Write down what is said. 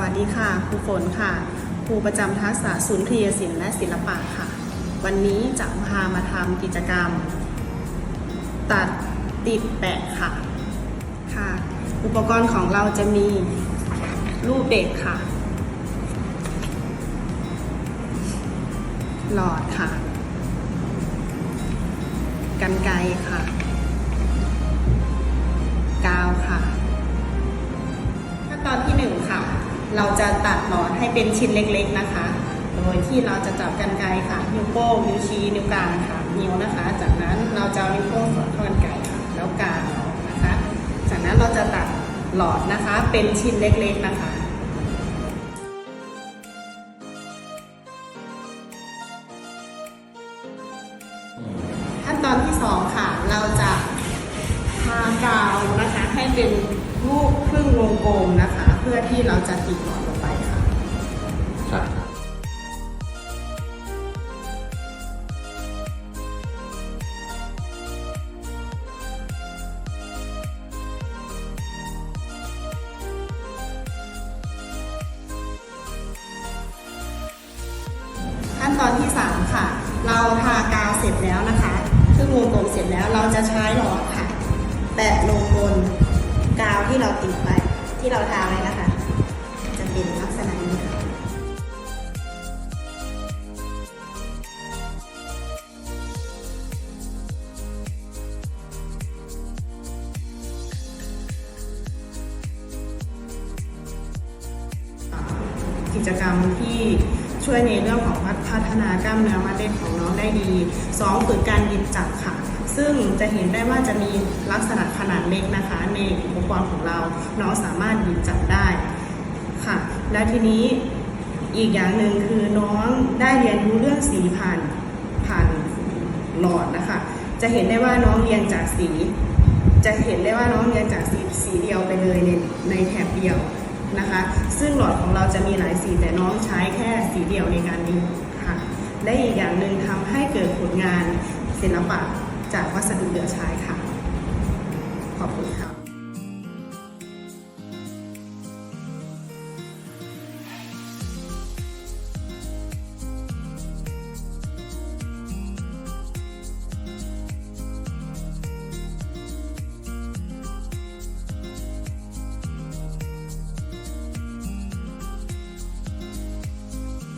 วัสดีค่ะ ครูฝนค่ะ ครูประจำทักษะศูนย์ทรียศิลป์และศิลปะค่ะ วันนี้จะพามาทำกิจกรรม ตัดติดแปะค่ะ ค่ะ อุปกรณ์ของเราจะมีรูปเด็กค่ะ หลอดค่ะ กันไกค่ะ กาวค่ะ ขั้นตอนที่หนึ่งค่ะ เราจะตัดหลอดให้เป็นชิ้นเล็กๆนะคะ โดยที่เราจะจับกันไกรค่ะ นิ้วโป้งนิ้วชี้นิ้วกลางค่ะ นิ้วนะคะ จากนั้นเราจะนิ้วโป้งสอดเข้ากันไกรค่ะ แล้วกางออกนะคะ จากนั้นเราจะตัดหลอดนะคะ เป็นชิ้นเล็กๆนะคะขั้นตอนที่สองค่ะ เราจะทากาวนะคะ ให้เป็นรูปครึ่งวงกลมนะคะ พื่อที่เราจะติดหลอลงไปค่ะ ใช่ครับขั้นตอนที่ 3 ค่ะ เราทากาวเสร็จแล้วนะคะครึ่งวงกลมเสร็จแล้วเราจะใช้หลอดค่ะ แตะลงบนกาวที่เราติดไว้ ที่เราทาไว้นะคะ จะเป็นลักษณะนี้ค่ะกิจกรรมที่ ช่วยในเรื่องของพัฒนากล้ามเนื้อมัดเล็กของน้องได้ดีสองฝึกการหยิบจับค่ะ ซึ่งจะเห็นได้ว่าจะมีลักษณะขนาดเล็กนะคะ ในอุปกรณ์ของเราน้องสามารถหยิบจับได้ค่ะ และทีนี้อีกอย่างหนึ่งคือน้องได้เรียนรู้เรื่องสีผ่านผ่านหลอดนะคะ จะเห็นได้ว่าน้องเรียนจากสี จะเห็นได้ว่าน้องเรียนจากสีสีเดียวไปเลยในในแถบเดียว นะคะ ซึ่งหลอดของเราจะมีหลายสีแต่น้องใช้แค่สีเดียวในการดึงค่ะและอีกอย่างหนึ่งทำให้เกิดผลงานศิลปะจากวัสดุเหลือใช้ค่ะ